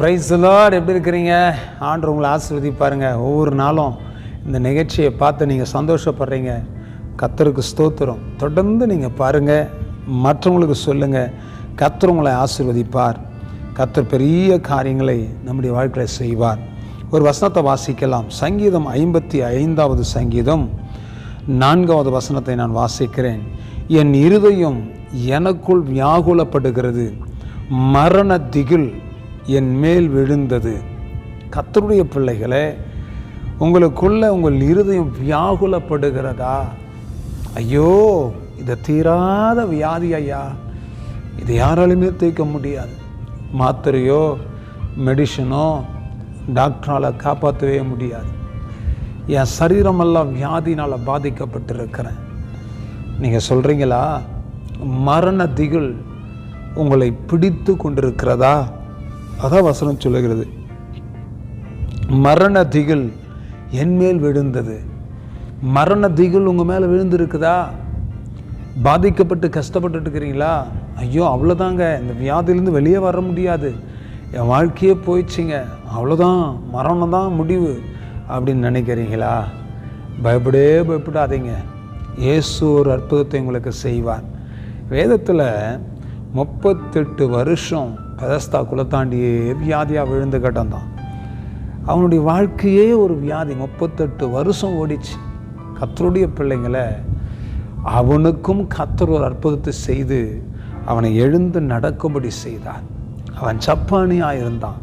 Price Lord எப்படி இருக்கிறீங்க? ஆண்டு உங்களை ஆசீர்வதிப்பாருங்க. ஒவ்வொரு நாளும் இந்த நிகழ்ச்சியை பார்த்து நீங்கள் சந்தோஷப்படுறீங்க. கத்தருக்கு ஸ்தோத்திரம். தொடர்ந்து நீங்கள் பாருங்கள் மற்றவங்களுக்கு சொல்லுங்கள் கத்தர் உங்களை ஆசீர்வதிப்பார். கத்தர் பெரிய காரியங்களை நம்முடைய வாழ்க்கையில் செய்வார். ஒரு வசனத்தை வாசிக்கலாம். சங்கீதம் ஐம்பத்தி ஐந்தாவது சங்கீதம். நான்காவது வசனத்தை நான் வாசிக்கிறேன். என் இருதயம் எனக்குள் வியாகுலப்படுகிறது. மரண திகில் என் மேல் விழுந்தது. கத்தருடைய பிள்ளைகளே உங்களுக்குள்ள உங்கள் இருதயம் வியாகுலப்படுகிறதா? ஐயோ இது தீராத வியாதி ஐயா. இது யாராலுமே தீர்க்க முடியாது. மாத்திரையோ மெடிசனோ டாக்டரால் காப்பாற்றவே முடியாது. என் சரீரமெல்லாம் வியாதினால் பாதிக்கப்பட்டிருக்கிறேன். நீங்கள் சொல்கிறீங்களா மரண திகில் உங்களை பிடித்து கொண்டிருக்கிறதா? அதான் வசனம் சொல்லுகிறது. மரண திகில் என்மேல் விழுந்தது. மரண திகில் உங்கள் மேலே விழுந்திருக்குதா? பாதிக்கப்பட்டு கஷ்டப்பட்டுட்டு இருக்கிறீங்களா ஐயோ அவ்வளோதாங்க இந்த வியாதியிலேருந்து வெளியே வர முடியாது. என் வாழ்க்கையே போயிடுச்சிங்க. அவ்வளோதான் மரணம் தான் முடிவு அப்படின்னு நினைக்கிறீங்களா? பயப்படே பயப்படாதீங்க. இயேசு ஒரு அற்புதத்தை உங்களுக்கு செய்வார். வேதத்தில் முப்பத்தெட்டு வருஷம் பெதஸ்தா குலத்தாண்டியே வியாதியாக விழுந்து கிடந்தான். அவனுடைய வாழ்க்கையே ஒரு வியாதி. முப்பத்தெட்டு வருஷம் ஓடிச்சு. கத்தருடைய பிள்ளைங்களை அவனுக்கும் கத்தர் ஒரு அற்புதத்தை செய்து அவனை எழுந்து நடக்கும்படி செய்தார். அவன் சப்பானியாக இருந்தான்.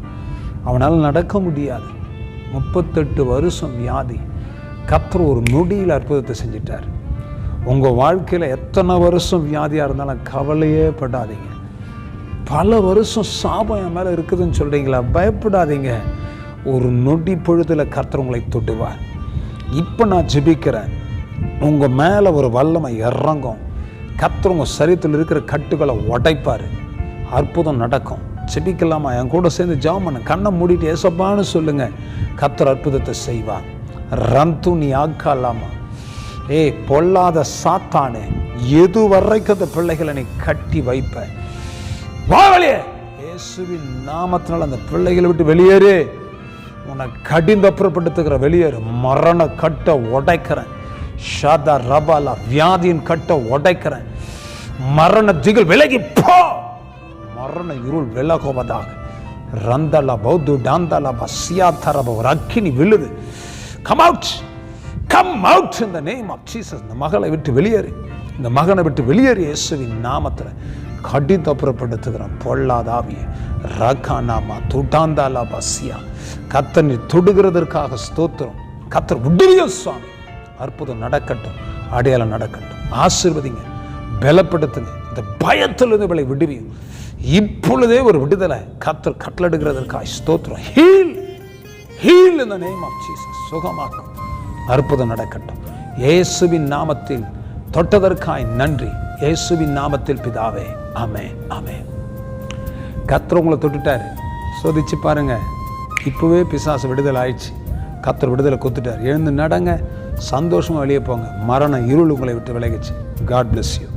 அவனால் நடக்க முடியாது. முப்பத்தெட்டு வருஷம் வியாதி. கத்தர் ஒரு நொடியில் அற்புதத்தை செஞ்சிட்டார். உங்கள் வாழ்க்கையில் எத்தனை வருஷம் வியாதியாக இருந்தாலும் கவலையே படாதீங்க. பல வருஷம் சாபம் என் மேலே இருக்குதுன்னு சொல்கிறீங்களா பயப்படாதீங்க. ஒரு நொடி பொழுதில் கர்த்தர் உங்களை இப்போ நான் ஜெபிக்கிறேன். உங்கள் மேலே ஒரு வல்லமை இறங்கும். கர்த்தர் உங்கள் சரீரத்தில் இருக்கிற கட்டுகளை உடைப்பார். அற்புதம் நடக்கும். ஜெபிக்கலாமா? என் கூட சேர்ந்து ஜாம் பண்ண. கண்ணை மூடிட்டு ஏசப்பான்னு சொல்லுங்கள் கர்த்தர் அற்புதத்தை செய்வார். ரந்து நீ ஆக்காலாமா? ஏய் பொல்லாத சாத்தானு எது வரைக்கும் அந்த பிள்ளைகளை நீ கட்டி வைப்ப? வாவலியே இயேசுவின் நாமத்தினால் அந்த பிள்ளைகளை விட்டு வெளியேறு. உன்னை கடிந்தப்புறப்படுத்துகிற வெளியேறு. மரண கட்ட உடைக்கிறேன். ஷாதா ரபாலா வியாதியின் கட்ட உடைக்கிறேன். மரண திகில் விலகி போ. மரண இருள் விலகுவதாக. ரந்தலா பௌத்து டாந்தலா பசியா தரப ஒரு அக்கினி விழுது. கம் அவுட் கம் அவுட் இந்த நேம் ஆஃப் ஜீசஸ் இந்த மகளை விட்டு வெளியேறு. இந்த மகனை விட்டு வெளியேறு இயேசுவின் நாமத்தில். கடி தப்புறப்படுத்துகிறான் பொல்லாதாவிய. ரகானாமா துட்டாந்தாலா பசியா. கத்தனை தொடுகிறதற்காக ஸ்தோத்திரம். கத்தர் விடுவியோ சுவாமி. அற்புதம் நடக்கட்டும். அடையாளம் நடக்கட்டும். ஆசிர்வதிங்க. பலப்படுத்துங்க. இந்த பயத்திலிருந்து இவளை விடுவியும். இப்பொழுதே ஒரு விடுதலை. கத்தர் கட்டளடுகிறதற்காக ஸ்தோத்திரம். ஹீல் ஹீல் இந்த நேம் ஆஃப் ஜீசஸ் சுகமாக்கும். அற்புதம் நடக்கட்டும். இயேசுவின் நாமத்தில் தொட்டதற்காய் நன்றி. இயேசுவின் நாமத்தில் பிதாவே ஆமே ஆமே கத்திர உங்களை தொட்டுட்டாரு. சோதிச்சு பாருங்க. இப்போவே பிசாசு விடுதலை ஆயிடுச்சு. கத்திர விடுதலை கொடுத்துட்டார் எழுந்து நடங்க. சந்தோஷமா வெளியே போங்க. மரண இருள் உங்களை விட்டு விலகிச்சு காட் பிளஸ் யூ